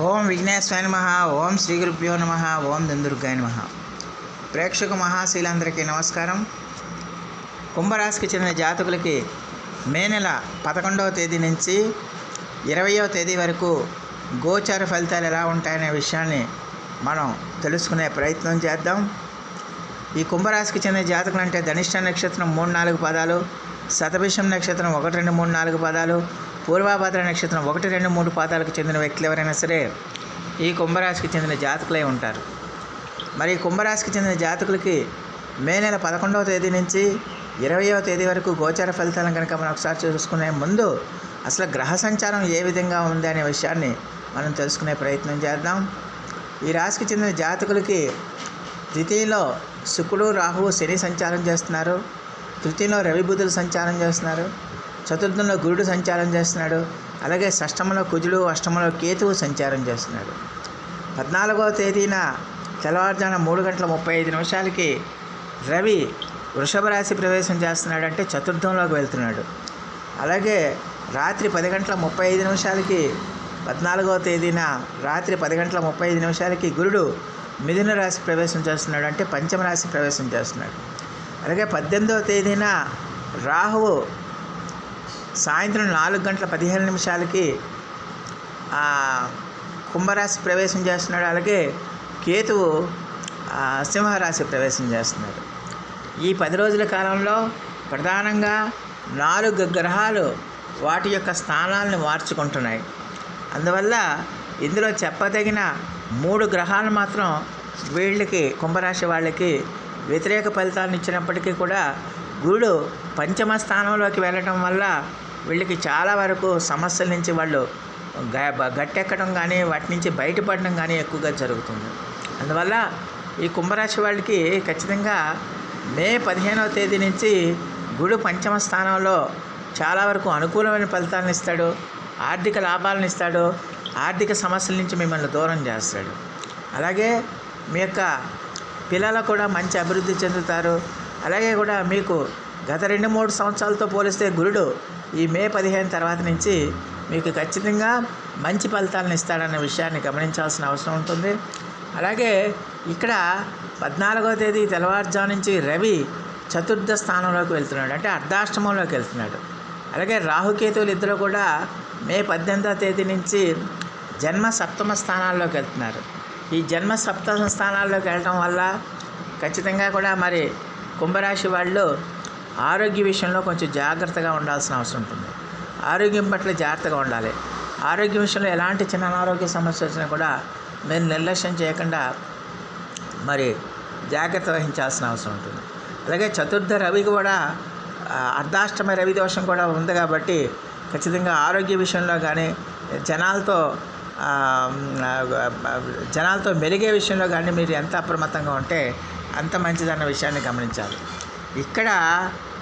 ఓం విఘ్నేశ్వరాయ నమ ఓం శ్రీ గురుభ్యో నమ ఓం దుందుర్గాయ నమ. ప్రేక్షక మహాశీలందరికీ నమస్కారం. కుంభరాశికి చెందిన జాతకులకి మే నెల పదకొండవ తేదీ నుంచి ఇరవయవ తేదీ వరకు గోచార ఫలితాలు ఎలా ఉంటాయనే విషయాన్ని మనం తెలుసుకునే ప్రయత్నం చేద్దాం. ఈ కుంభరాశికి చెందిన జాతకులు అంటే ధనిష్ట నక్షత్రం మూడు నాలుగు పదాలు శతభిషం నక్షత్రం ఒకటి రెండు మూడు నాలుగు పదాలు పూర్వాభద్ర నక్షత్రం ఒకటి రెండు మూడు పాదాలకు చెందిన వ్యక్తులు ఎవరైనా సరే ఈ కుంభరాశికి చెందిన జాతకులై ఉంటారు. మరి కుంభరాశికి చెందిన జాతకులకి మే నెల పదకొండవ తేదీ నుంచి ఇరవయవ తేదీ వరకు గోచార ఫలితాలను కనుక మనం ఒకసారి చూసుకునే ముందు అసలు గ్రహ సంచారం ఏ విధంగా ఉంది అనే విషయాన్ని మనం తెలుసుకునే ప్రయత్నం చేద్దాం. ఈ రాశికి చెందిన జాతకులకి ద్వితీయలో శుక్రుడు రాహువు శని సంచారం చేస్తున్నారు. తృతీయలో రవి బుధులు సంచారం చేస్తున్నారు. చతుర్థంలో గురుడు సంచారం చేస్తున్నాడు. అలాగే షష్టంలో కుజుడు అష్టమంలో కేతువు సంచారం చేస్తున్నాడు. పద్నాలుగవ తేదీన తెల్లవారుజామున మూడు గంటల ముప్పై ఐదు నిమిషాలకి రవి వృషభ రాశి ప్రవేశం చేస్తున్నాడు అంటే చతుర్థంలోకి వెళ్తున్నాడు. అలాగే రాత్రి పది గంటల ముప్పై ఐదు నిమిషాలకి పద్నాలుగవ తేదీన రాత్రి పది గంటల ముప్పై ఐదు నిమిషాలకి గురుడు మిథున రాశి ప్రవేశం చేస్తున్నాడు అంటే పంచమ రాశి ప్రవేశం చేస్తున్నాడు. అలాగే పద్దెనిమిదవ తేదీన రాహువు సాయంత్రం నాలుగు గంటల పదిహేను నిమిషాలకి కుంభరాశి ప్రవేశం చేస్తున్నాడు. అలాగే కేతువు సింహరాశి ప్రవేశం చేస్తున్నాడు. ఈ పది రోజుల కాలంలో ప్రధానంగా నాలుగు గ్రహాలు వాటి యొక్క స్థానాలను మార్చుకుంటున్నాయి. అందువల్ల ఇందులో చెప్పదగిన మూడు గ్రహాలు మాత్రం వీళ్ళకి కుంభరాశి వాళ్ళకి వ్యతిరేక ఫలితాలను ఇచ్చినప్పటికీ కూడా గురుడు పంచమ స్థానంలోకి వెళ్ళటం వల్ల వీళ్ళకి చాలా వరకు సమస్యల నుంచి వాళ్ళు గట్టెక్కడం కానీ వాటి నుంచి బయటపడడం కానీ ఎక్కువగా జరుగుతుంది. అందువల్ల ఈ కుంభరాశి వాళ్ళకి ఖచ్చితంగా మే పదిహేనవ తేదీ నుంచి గుడు పంచమ స్థానంలో చాలా వరకు అనుకూలమైన ఫలితాలను ఇస్తాడు ఆర్థిక లాభాలను ఇస్తాడు ఆర్థిక సమస్యల నుంచి మిమ్మల్ని దూరం చేస్తాడు. అలాగే మీ యొక్క పిల్లలు కూడా మంచి అభివృద్ధి చెందుతారు. అలాగే కూడా మీకు గత రెండు మూడు సంవత్సరాలతో పోలిస్తే గురుడు ఈ మే పదిహేను తర్వాత నుంచి మీకు ఖచ్చితంగా మంచి ఫలితాలను ఇస్తాడన్న విషయాన్ని గమనించాల్సిన అవసరం ఉంటుంది. అలాగే ఇక్కడ పద్నాలుగో తేదీ తెల్లవారుజాము నుంచి రవి చతుర్థ స్థానంలోకి వెళ్తున్నాడు. అంటే అర్ధాష్టమంలోకి వెళ్తున్నాడు. అలాగే రాహుకేతువులు ఇద్దరు కూడా మే పద్దెనిమిదో తేదీ నుంచి జన్మ సప్తమ స్థానాల్లోకి వెళ్తున్నారు. ఈ జన్మ సప్తమ స్థానాల్లోకి వెళ్ళటం వల్ల ఖచ్చితంగా కూడా మరి కుంభరాశి వాళ్ళు ఆరోగ్య విషయంలో కొంచెం జాగ్రత్తగా ఉండాల్సిన అవసరం ఉంటుంది. ఆరోగ్యం పట్ల జాగ్రత్తగా ఉండాలి. ఆరోగ్య విషయంలో ఎలాంటి చిన్న అనారోగ్య సమస్య వచ్చినా కూడా మీరు నిర్లక్ష్యం చేయకుండా మరి జాగ్రత్త వహించాల్సిన అవసరం ఉంటుంది. అలాగే చతుర్థ రవి కూడా అర్ధాష్టమ రవి దోషం కూడా ఉంది కాబట్టి ఖచ్చితంగా ఆరోగ్య విషయంలో కానీ జనాలతో జనాలతో మెలిగే విషయంలో కానీ మీరు ఎంత అప్రమత్తంగా ఉంటే అంత మంచిదన్న విషయాన్ని గమనించాలి. ఇక్కడ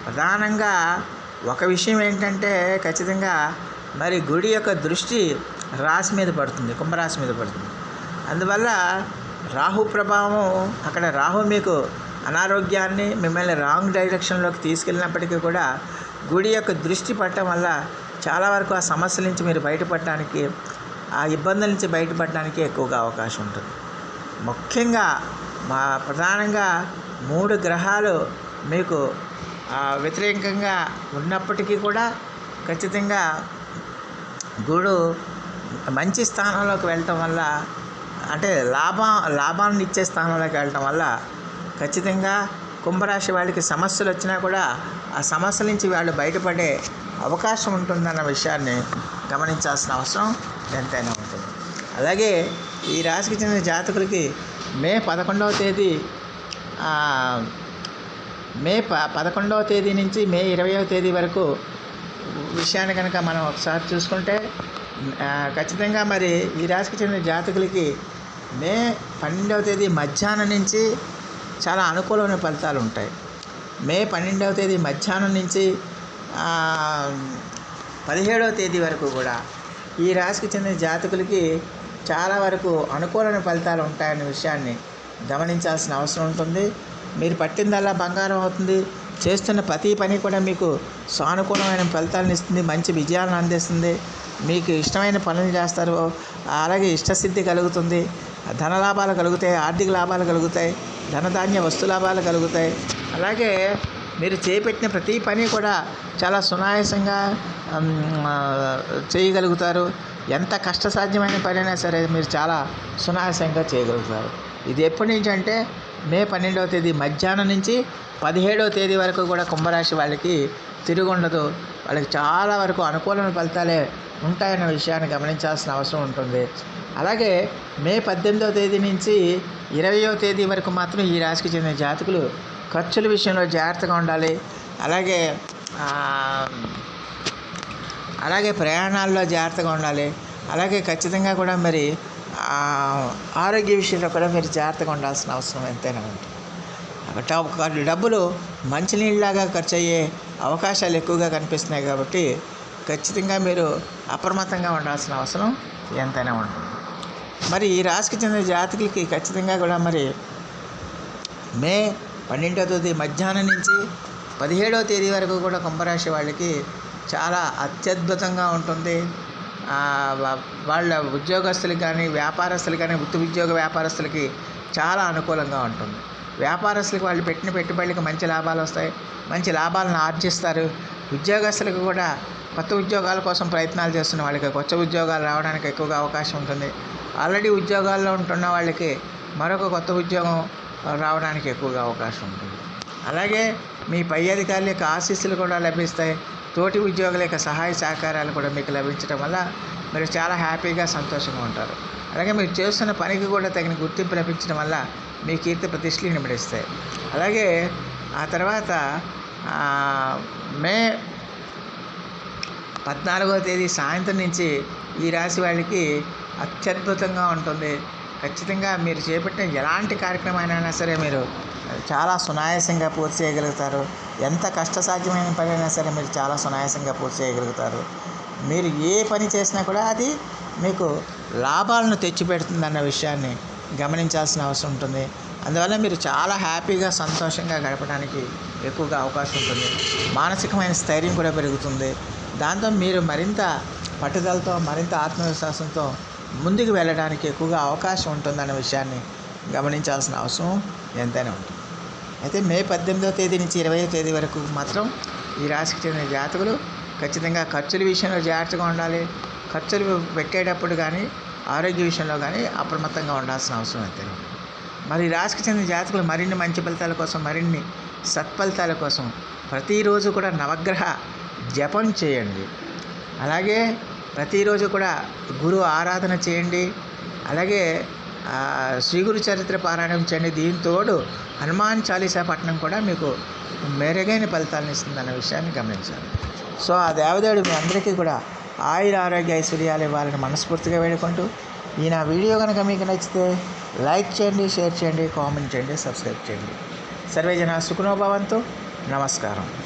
ప్రధానంగా ఒక విషయం ఏంటంటే ఖచ్చితంగా మరి గుడి యొక్క దృష్టి రాశి మీద పడుతుంది కుంభరాశి మీద పడుతుంది. అందువల్ల రాహు ప్రభావం అక్కడ రాహు మీకు అనారోగ్యాన్ని మిమ్మల్ని రాంగ్ డైరెక్షన్లోకి తీసుకెళ్ళినప్పటికీ కూడా గుడి యొక్క దృష్టి పట్టడం వల్ల చాలా వరకు ఆ సమస్యల నుంచి మీరు బయటపడటానికి ఆ ఇబ్బందుల నుంచి బయటపడడానికి ఎక్కువగా అవకాశం ఉంటుంది. ముఖ్యంగా మా ప్రధానంగా మూడు గ్రహాలు మీకు వ్యతిరేకంగా ఉన్నప్పటికీ కూడా ఖచ్చితంగా గుడు మంచి స్థానంలోకి వెళ్ళటం వల్ల అంటే లాభం లాభాన్ని ఇచ్చే స్థానంలోకి వెళ్ళటం వల్ల ఖచ్చితంగా కుంభరాశి వాళ్ళకి సమస్యలు వచ్చినా కూడా ఆ సమస్యల నుంచి వాళ్ళు బయటపడే అవకాశం ఉంటుందన్న విషయాన్ని గమనించాల్సిన అవసరం ఎంతైనా ఉంటుంది. అలాగే ఈ రాశికి చెందిన జాతకులకి మే పదకొండవ తేదీ మే ప పదకొండవ తేదీ నుంచి మే ఇరవయవ తేదీ వరకు విషయాన్ని కనుక మనం ఒకసారి చూసుకుంటే ఖచ్చితంగా మరి ఈ రాశికి చెందిన జాతకులకి మే పన్నెండవ తేదీ మధ్యాహ్నం నుంచి చాలా అనుకూలమైన ఫలితాలు ఉంటాయి. మే పన్నెండవ తేదీ మధ్యాహ్నం నుంచి పదిహేడవ తేదీ వరకు కూడా ఈ రాశికి చెందిన జాతకులకి చాలా వరకు అనుకూలమైన ఫలితాలు ఉంటాయనే విషయాన్ని గమనించాల్సిన అవసరం ఉంటుంది. మీరు పట్టిందల్లా బంగారం అవుతుంది. చేస్తున్న ప్రతి పని కూడా మీకు సానుకూలమైన ఫలితాలను ఇస్తుంది మంచి విజయాలను అందిస్తుంది. మీకు ఇష్టమైన పనులు చేస్తారు అలాగే ఇష్టసిద్ధి కలుగుతుంది. ధన లాభాలు కలుగుతాయి ఆర్థిక లాభాలు కలుగుతాయి ధనధాన్య వస్తు లాభాలు కలుగుతాయి. అలాగే మీరు చేపెట్టిన ప్రతి పని కూడా చాలా సునాయాసంగా చేయగలుగుతారు. ఎంత కష్టసాధ్యమైన పనైనా సరే మీరు చాలా సునాయాసంగా చేయగలుగుతారు. ఇది ఎప్పటి నుంచి అంటే మే పన్నెండవ తేదీ మధ్యాహ్నం నుంచి పదిహేడవ తేదీ వరకు కూడా కుంభరాశి వాళ్ళకి తిరుగుండదు వాళ్ళకి చాలా వరకు అనుకూలమైన ఫలితాలే ఉంటాయన్న విషయాన్ని గమనించాల్సిన అవసరం ఉంటుంది. అలాగే మే పద్దెనిమిదవ తేదీ నుంచి ఇరవయో తేదీ వరకు మాత్రం ఈ రాశికి చెందిన జాతకులు ఖర్చుల విషయంలో జాగ్రత్తగా ఉండాలి. అలాగే అలాగే ప్రయాణాల్లో జాగ్రత్తగా ఉండాలి. అలాగే ఖచ్చితంగా కూడా మరి ఆరోగ్య విషయంలో కూడా మీరు జాగ్రత్తగా ఉండాల్సిన అవసరం ఎంతైనా ఉంటుంది. డబ్బు- డబ్బులు మంచినీళ్ళలాగా ఖర్చు అయ్యే అవకాశాలు ఎక్కువగా కనిపిస్తున్నాయి కాబట్టి ఖచ్చితంగా మీరు అప్రమత్తంగా ఉండాల్సిన అవసరం ఎంతైనా ఉంటుంది. మరి ఈ రాశికి చెందిన జాతకులకి ఖచ్చితంగా కూడా మరి మే పన్నెండవ తేదీ మధ్యాహ్నం నుంచి పదిహేడవ తేదీ వరకు కూడా కుంభరాశి వాళ్ళకి చాలా అత్యద్భుతంగా ఉంటుంది. వాళ్ళ ఉద్యోగస్తులకి కానీ వ్యాపారస్తులకి కానీ వృత్తి ఉద్యోగ వ్యాపారస్తులకి చాలా అనుకూలంగా ఉంటుంది. వ్యాపారస్తులకు వాళ్ళు పెట్టిన పెట్టుబడులకు మంచి లాభాలు వస్తాయి. మంచి లాభాలను ఆర్జిస్తారు. ఉద్యోగస్తులకు కూడా కొత్త ఉద్యోగాల కోసం ప్రయత్నాలు చేస్తున్న వాళ్ళకి కొత్త ఉద్యోగాలు రావడానికి ఎక్కువగా అవకాశం ఉంటుంది. ఆల్రెడీ ఉద్యోగాల్లో ఉంటున్న వాళ్ళకి మరొక కొత్త ఉద్యోగం రావడానికి ఎక్కువగా అవకాశం ఉంటుంది. అలాగే మీ పై అధికారుల యొక్క ఆశీస్సులు కూడా లభిస్తాయి. తోటి ఉద్యోగుల యొక్క సహాయ సహకారాలు కూడా మీకు లభించడం వల్ల మీరు చాలా హ్యాపీగా సంతోషంగా ఉంటారు. అలాగే మీరు చేస్తున్న పనికి కూడా తగిన గుర్తింపు లభించడం వల్ల మీ కీర్తి ప్రతిష్టలు నిమిడిస్తాయి అలాగే ఆ తర్వాత మే పద్నాలుగవ తేదీ సాయంత్రం నుంచి ఈ రాశి వాళ్ళకి అత్యద్భుతంగా ఉంటుంది. ఖచ్చితంగా మీరు చేపట్టిన ఎలాంటి కార్యక్రమాలైనా సరే మీరు చాలా సునాయాసంగా పూర్తి చేయగలుగుతారు. ఎంత కష్టసాధ్యమైన పని అయినా సరే మీరు చాలా సునాయాసంగా పూర్తి చేయగలుగుతారు. మీరు ఏ పని చేసినా కూడా అది మీకు లాభాలను తెచ్చిపెడుతుందన్న విషయాన్ని గమనించాల్సిన అవసరం ఉంటుంది. అందువల్ల మీరు చాలా హ్యాపీగా సంతోషంగా గడపడానికి ఎక్కువగా అవకాశం ఉంటుంది. మానసికమైన స్థైర్యం కూడా పెరుగుతుంది. దాంతో మీరు మరింత పట్టుదలతో మరింత ఆత్మవిశ్వాసంతో ముందుకు వెళ్ళడానికి ఎక్కువగా అవకాశం ఉంటుందన్న విషయాన్ని గమనించాల్సిన అవసరం ఎంతైనా ఉంటుంది. అయితే మే పద్దెనిమిదవ తేదీ నుంచి ఇరవై తేదీ వరకు మాత్రం ఈ రాశికి చెందిన జాతకులు ఖచ్చితంగా ఖర్చుల విషయంలో జాగ్రత్తగా ఉండాలి. ఖర్చులు పెట్టేటప్పుడు కానీ ఆరోగ్య విషయంలో కానీ అప్రమత్తంగా ఉండాల్సిన అవసరం అయితే మరి రాశికి చెందిన జాతకులు మరిన్ని మంచి ఫలితాల కోసం మరిన్ని సత్ఫలితాల కోసం ప్రతిరోజు కూడా నవగ్రహ జపం చేయండి. అలాగే ప్రతిరోజు కూడా గురువు ఆరాధన చేయండి. అలాగే శ్రీగురు చరిత్ర పారాయణం చేయండి. దీంతోడు హనుమాన్ చాలీసా పట్టణం కూడా మీకు మెరుగైన ఫలితాలను ఇస్తుందన్న విషయాన్ని గమనించాలి. సో ఆ దేవదేవుడు మీ అందరికీ కూడా ఆయుర ఆరోగ్య ఐశ్వర్యాలు ఇవ్వాలని మనస్ఫూర్తిగా వేడుకుంటూ ఈ నా వీడియో కనుక మీకు నచ్చితే లైక్ చేయండి షేర్ చేయండి కామెంట్ చేయండి సబ్స్క్రైబ్ చేయండి. సర్వే జన నమస్కారం.